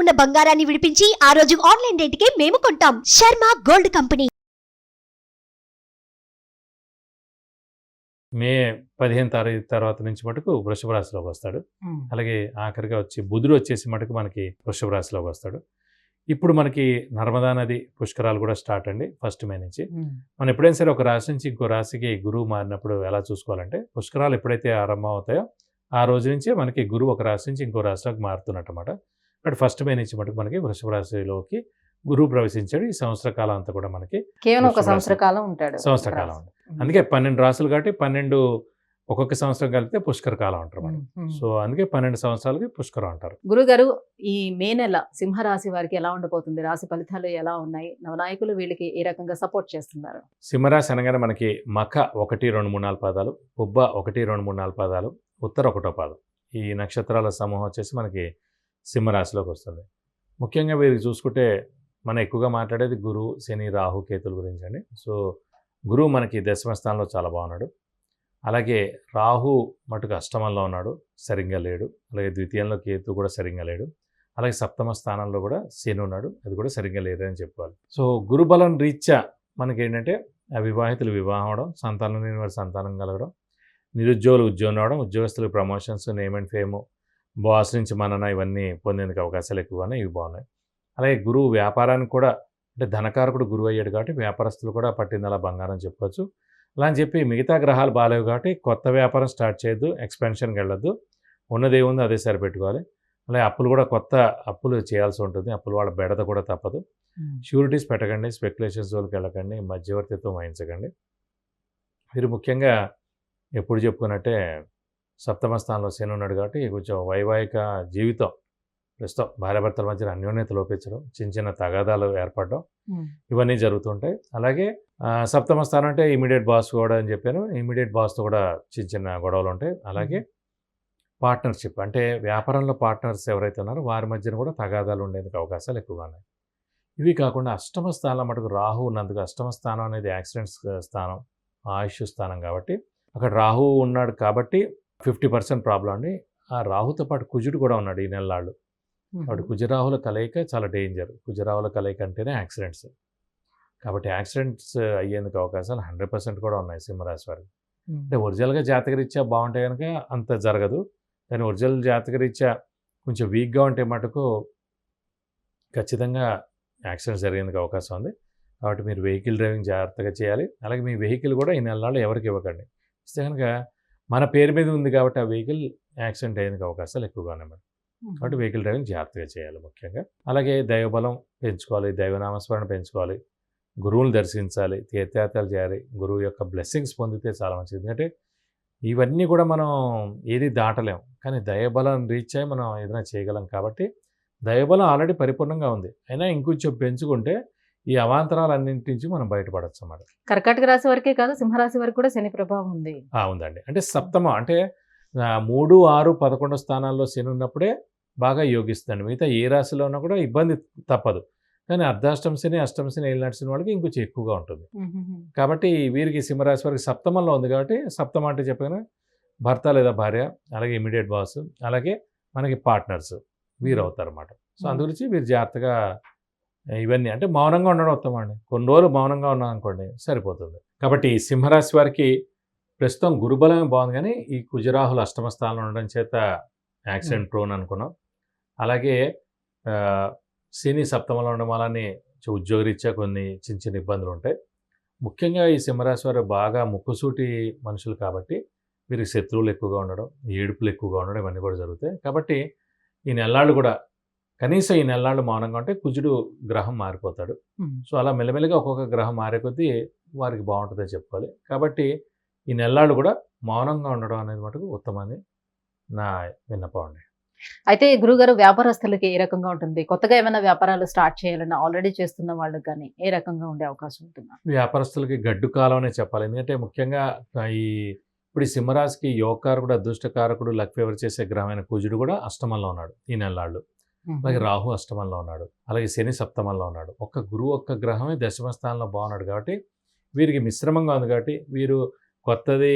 ఉన్న బంగారాన్ని విడిపించి ఆ రోజు ఆన్లైన్ రేటుకే మేము కొంటాం. Sharma gold company. మే పదిహేను తారీఖు తర్వాత నుంచి మటుకు వృషభ రాశిలోకి వస్తాడు. అలాగే ఆఖరిగా వచ్చి బుధుడు వచ్చేసి మటుకు మనకి వృషభ రాశిలోకి వస్తాడు. ఇప్పుడు మనకి నర్మదా నది పుష్కరాలు కూడా స్టార్ట్ అండి ఫస్ట్ మే నుంచి. మనం ఎప్పుడైనా సరే ఒక రాశి నుంచి ఇంకో రాశికి గురువు మారినప్పుడు ఎలా చూసుకోవాలంటే పుష్కరాలు ఎప్పుడైతే ఆరంభం అవుతాయో ఆ రోజు నుంచే మనకి గురువు ఒక రాశి నుంచి ఇంకో రాశిలోకి మారుతున్నట్టు బట్ ఫస్ట్ మే నుంచి మటుకు మనకి వృషభ రాశిలోకి గురువు ప్రవేశించాడు. ఈ సంవత్సర కాలం అంతా కూడా మనకి కేవలం ఒక. సంవత్సర కాలం ఉంటాడు. సంవత్సర కాలం అందుకే పన్నెండు రాసులు కాబట్టి పన్నెండు ఒక్కొక్క సంవత్సరం కలిపితే పుష్కర కాలం అంటారు మనం. సో అందుకే పన్నెండు సంవత్సరాలకి పుష్కరం అంటారు. గురుగారు ఈ మే నెల సింహరాశి వారికి ఎలా ఉండబోతుంది? రాశి ఫలితాలు ఎలా ఉన్నాయి? నవనాయకులు వీళ్ళకి ఏ రకంగా సపోర్ట్ చేస్తున్నారు? సింహరాశి అనగానే మనకి మఖ ఒకటి రెండు మూడు నాలుగు పాదాలు పుబ్బ ఒకటి రెండు మూడు నాలుగు పాదాలు ఉత్తర ఒకటో పాదం. ఈ నక్షత్రాల సమూహం వచ్చేసి మనకి సింహరాశిలోకి వస్తుంది. ముఖ్యంగా వీరికి చూసుకుంటే మనం ఎక్కువగా మాట్లాడేది గురువు శని రాహు కేతుల గురించి అండి. సో గురువు మనకి దశమ స్థానంలో చాలా బాగున్నాడు. అలాగే రాహు మటుకు అష్టమంలో ఉన్నాడు సరిగ్గా లేడు. అలాగే ద్వితీయంలో కేతు కూడా సరిగ్గా లేడు. అలాగే సప్తమ స్థానంలో కూడా శని ఉన్నాడు అది కూడా సరిగ్గా లేదని చెప్పుకోవాలి. సో గురుబలం రీత్యా మనకి ఏంటంటే అవివాహితులు వివాహం అవడం సంతానం లేని వారి సంతానం కలగడం నిరుద్యోగులు ఉద్యోగం రావడం ఉద్యోగస్తులు promotions name and fame boss నుంచి మనన ఇవన్నీ పొందేందుకు అవకాశాలు ఎక్కువగానే ఇవి బాగున్నాయి. అలాగే గురువు వ్యాపారానికి కూడా అంటే ధనకారకుడు గురువు అయ్యాడు కాబట్టి వ్యాపారస్తులు కూడా పట్టింది అలా బంగారం చెప్పుకోవచ్చు అలా అని చెప్పి మిగతా గ్రహాలు బాగాలేవు కాబట్టి కొత్త వ్యాపారం స్టార్ట్ చేయొద్దు ఎక్స్పెన్షన్కి వెళ్ళొద్దు. ఉన్నది ఏముందో అదే సరిపెట్టుకోవాలి. అలాగే అప్పులు కూడా కొత్త అప్పులు చేయాల్సి ఉంటుంది. అప్పులు వాళ్ళ బెడద కూడా తప్పదు. షూరిటీస్ పెట్టకండి స్పెక్యులేషన్స్ జోలికి వెళ్ళకండి మధ్యవర్తిత్వం వహించకండి. మీరు ముఖ్యంగా ఎప్పుడు చెప్పుకున్నట్టే సప్తమ స్థానంలో శని ఉన్నాడు కాబట్టి కొంచెం వైవాహిక జీవితం ప్రస్తుతం భార్యాభర్తల మధ్య అన్యోన్యత లోపించడం చిన్న చిన్న తగాదాలు ఏర్పడడం. ఇవన్నీ జరుగుతుంటాయి. అలాగే సప్తమ స్థానం అంటే ఇమీడియట్ బాస్ కూడా అని చెప్పాను. ఇమీడియట్ బాస్తో కూడా చిన్న చిన్న గొడవలు ఉంటాయి. అలాగే పార్ట్నర్షిప్ అంటే వ్యాపారంలో పార్ట్నర్స్ ఎవరైతే ఉన్నారో వారి మధ్యన కూడా తగాదాలు ఉండేందుకు అవకాశాలు ఎక్కువగా ఉన్నాయి. ఇవి కాకుండా అష్టమ స్థానం మటుకు రాహు ఉన్నందుకు అష్టమ స్థానం అనేది యాక్సిడెంట్స్ స్థానం ఆయుష్ స్థానం కాబట్టి అక్కడ రాహు ఉన్నాడు కాబట్టి ఫిఫ్టీ పర్సెంట్ ప్రాబ్లం అండి. ఆ రాహుతో పాటు కుజుడు కూడా ఉన్నాడు ఈ నెలలాళ్ళు. కాబట్టి కుజరాహుల కలయిక చాలా డేంజర్. కుజరాహుల కలయిక అంటేనే యాక్సిడెంట్స్. కాబట్టి యాక్సిడెంట్స్ అయ్యేందుకు అవకాశాలు హండ్రెడ్ పర్సెంట్ కూడా ఉన్నాయి సింహరాశి వారికి. అంటే ఒరిజినల్గా జాతకరీత్యా బాగుంటే కనుక అంత జరగదు. కానీ ఒరిజినల్ జాతకరీత్యా కొంచెం వీక్గా ఉంటే మటుకు ఖచ్చితంగా యాక్సిడెంట్ జరిగేందుకు అవకాశం ఉంది. కాబట్టి మీరు వెహికల్ డ్రైవింగ్ జాగ్రత్తగా చేయాలి. అలాగే మీ వెహికల్ కూడా ఈ నెలల్లో ఎవరికి ఇవ్వకండి. ఇస్తే కనుక మన పేరు మీద ఉంది కాబట్టి ఆ వెహికల్ యాక్సిడెంట్ అయ్యేందుకు అవకాశాలు ఎక్కువగా ఉన్నాయి. కాబట్టి వెహికల్ డ్రైవింగ్ జాగ్రత్తగా చేయాలి ముఖ్యంగా. అలాగే దైవబలం పెంచుకోవాలి దైవనామస్మరణ పెంచుకోవాలి గురువుని దర్శించాలి తీర్థయాత్రలు చేయాలి గురువు యొక్క బ్లెస్సింగ్స్ పొందితే చాలా మంచిది. ఎందుకంటే ఇవన్నీ కూడా మనం ఏది దాటలేం. కానీ దైవబలం రీచ్ అయ్యి మనం ఏదైనా చేయగలం కాబట్టి దైవబలం ఆల్రెడీ పరిపూర్ణంగా ఉంది. అయినా ఇంకొంచెం పెంచుకుంటే ఈ అవాంతరాలన్నింటి నుంచి మనం బయటపడచ్చు అన్నమాట. కర్కాటక రాశి వరకే కాదు సింహరాశి వరకు కూడా శని ప్రభావం ఉంది. ఆ, ఉందండి. అంటే సప్తమ అంటే మూడు ఆరు పదకొండు స్థానాల్లో శని ఉన్నప్పుడే బాగా యోగిస్తుందండి. మిగతా ఏ రాశిలో ఉన్నా కూడా ఇబ్బంది తప్పదు. కానీ అర్ధాష్టమ శని అష్టమ శని ఏళ్ళు నడిచిన వాళ్ళకి ఇంకొంచెం ఎక్కువగా ఉంటుంది. కాబట్టి వీరికి సింహరాశి వారికి సప్తమంలో ఉంది కాబట్టి సప్తమ అంటే చెప్పగానే భర్త లేదా భార్య అలాగే ఇమీడియట్ బాస్ అలాగే మనకి పార్ట్నర్స్ వీరు అవుతారు అన్నమాట సో అందుగురించి వీరు జాగ్రత్తగా ఇవన్నీ. అంటే మౌనంగా ఉండడం ఉత్తమం అండి. కొన్ని రోజులు మౌనంగా ఉన్నాం అనుకోండి సరిపోతుంది. కాబట్టి ఈ సింహరాశి వారికి ప్రస్తుతం గురుబలమే బాగుంది కానీ ఈ కుజరాహులు అష్టమ స్థానంలో ఉండడం చేత యాక్సిడెంట్ ప్రోన్ అనుకున్నాం. అలాగే శని సప్తమంలో ఉండడం వల్లనే ఉద్యోగరీత్యా కొన్ని చిన్న చిన్న ఇబ్బందులు ఉంటాయి. ముఖ్యంగా ఈ సింహరాశి వారు బాగా ముక్కుసూటి మనుషులు కాబట్టి వీరికి శత్రువులు ఎక్కువగా ఉండడం ఏడుపులు ఎక్కువగా ఉండడం ఇవన్నీ కూడా జరుగుతాయి. కాబట్టి ఈ నెల్లాళ్ళు కూడా కనీసం ఈ నెల్లాళ్ళు మౌనంగా ఉంటే కుజుడు గ్రహం మారిపోతాడు. సో అలా మెల్లమెల్లగా ఒక్కొక్క గ్రహం మారే కొద్దీ వారికి బాగుంటుందని చెప్పుకోవాలి. కాబట్టి ఈ నెల్లాళ్ళు కూడా మౌనంగా ఉండడం అనేది మటుకు ఉత్తమని నా విన్నపం అండి. అయితే గురుగారు వ్యాపారస్తులకి ఏ రకంగా ఉంటుంది? కొత్తగా ఏమైనా వ్యాపారాలు స్టార్ట్ చేయాలన్నా ఆల్రెడీ చేస్తున్న వాళ్ళకి కానీ ఏ రకంగా ఉండే అవకాశం ఉంటుందా? వ్యాపారస్తులకి గడ్డు కాలం అనే చెప్పాలి. ఎందుకంటే ముఖ్యంగా ఈ ఇప్పుడు ఈ సింహరాశికి యోగకారకుడు అదృష్టకారకుడు లక్ ఫేవర్ చేసే గ్రహమైన కుజుడు కూడా అష్టమంలో ఉన్నాడు ఈ నెలలాళ్ళు అలాగే రాహు అష్టమంలో ఉన్నాడు. అలాగే శని సప్తమంలో ఉన్నాడు. ఒక్క గురువు ఒక్క గ్రహమే దశమ స్థానంలో బాగున్నాడు కాబట్టి వీరికి మిశ్రమంగా ఉంది కాబట్టి వీరు కొత్తది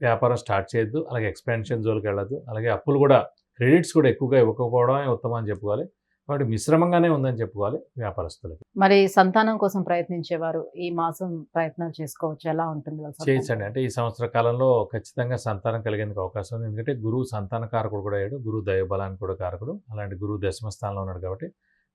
వ్యాపారం స్టార్ట్ చేయొద్దు అలాగే ఎక్స్పాన్షన్ జోలికి వెళ్ళదు అలాగే అప్పులు కూడా క్రెడిట్స్ కూడా ఎక్కువగా ఇవ్వకపోవడమే ఉత్తమం అని చెప్పుకోవాలి. కాబట్టి మిశ్రమంగానే ఉందని చెప్పుకోవాలి వ్యాపారస్తులకి. మరి సంతానం కోసం ప్రయత్నించేవారు ఈ మాసం ప్రయత్నాలు చేసుకోవచ్చు. ఎలా ఉంటుంది? చేయొచ్చండి. అంటే ఈ సంవత్సర కాలంలో ఖచ్చితంగా సంతానం కలిగేందుకు అవకాశం ఉంది. ఎందుకంటే గురువు సంతాన కారకుడు కూడా అయ్యాడు. గురువు దైవబలానికి కూడా కారకుడు. అలాంటి గురువు దశమ స్థానంలో ఉన్నాడు కాబట్టి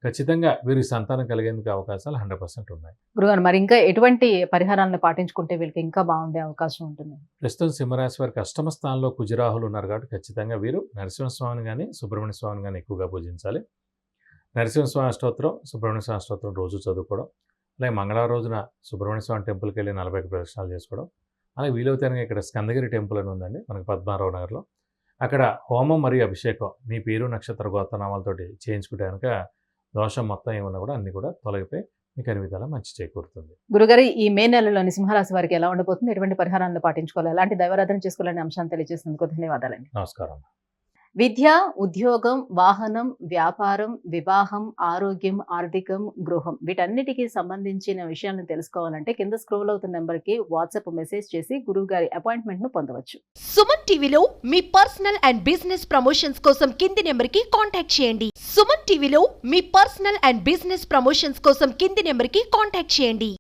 ఖచ్చితంగా వీరికి సంతానం కలిగేందుకు అవకాశాలు హండ్రెడ్ పర్సెంట్ ఉన్నాయి. గురుగారు మరి ఇంకా ఎటువంటి పరిహారాలను పాటించుకుంటే వీళ్ళకి ఇంకా బాగుండే అవకాశం ఉంటుంది? ప్రస్తుతం సింహరాశి వారికి అష్టమ స్థానంలో కుజరాహులు ఉన్నారు కాబట్టి ఖచ్చితంగా వీరు నరసింహస్వామిని కానీ సుబ్రహ్మణ్య స్వామిని కానీ ఎక్కువగా పూజించాలి. నరసింహస్వామి అష్టోత్తరం సుబ్రహ్మణ్య స్వామి అష్టోత్తరం రోజు చదువుకోవడం అలాగే మంగళవారం రోజున సుబ్రహ్మణ్య స్వామి టెంపుల్కి వెళ్ళి నలభై ప్రదర్శనలు చేసుకోవడం అలాగే వీలైతే కనుక ఇక్కడ స్కందగిరి టెంపుల్ అని ఉందండి మనకి పద్మారావు నగర్లో. అక్కడ హోమం మరియు అభిషేకం మీ పేరు నక్షత్ర గోత్రనామాలతోటి చేయించుకుంటే కనుక దోషం మొత్తం ఏమన్నా కూడా అన్ని కూడా తొలగిపోయి మీకు అన్ని విధాలా మంచి చేకూరుతుంది. గురుగారు ఈ మే నెలలోని సింహరాశి వారికి ఎలా ఉండబోతుంది? ఎటువంటి పరిహారాలను పాటించుకోవాలి? ఎలాంటి దైవారాధన చేసుకోవాలనే అంశాన్ని తెలియజేసినందుకు ధన్యవాదాలండి. నమస్కారం. విద్య ఉద్యోగం వాహనం వ్యాపారం వివాహం ఆరోగ్యం ఆర్థికం గృహం వీటన్నిటికీ సంబంధించిన విషయాలను తెలుసుకోవాలంటే కింద స్క్రోల్ అవుతున్న నెంబర్కి వాట్సాప్ మెసేజ్ చేసి గురువు గారి అపాయింట్మెంట్ను పొందవచ్చు. సుమన్ టీవీలో మీ పర్సనల్ అండ్ బిజినెస్ ప్రమోషన్స్ కోసం కింది నెంబర్కి కాంటాక్ట్ చేయండి. సుమన్ టీవీలో మీ పర్సనల్ అండ్ బిజినెస్ ప్రమోషన్స్ కోసం కింది నెంబర్కి కాంటాక్ట్ చేయండి.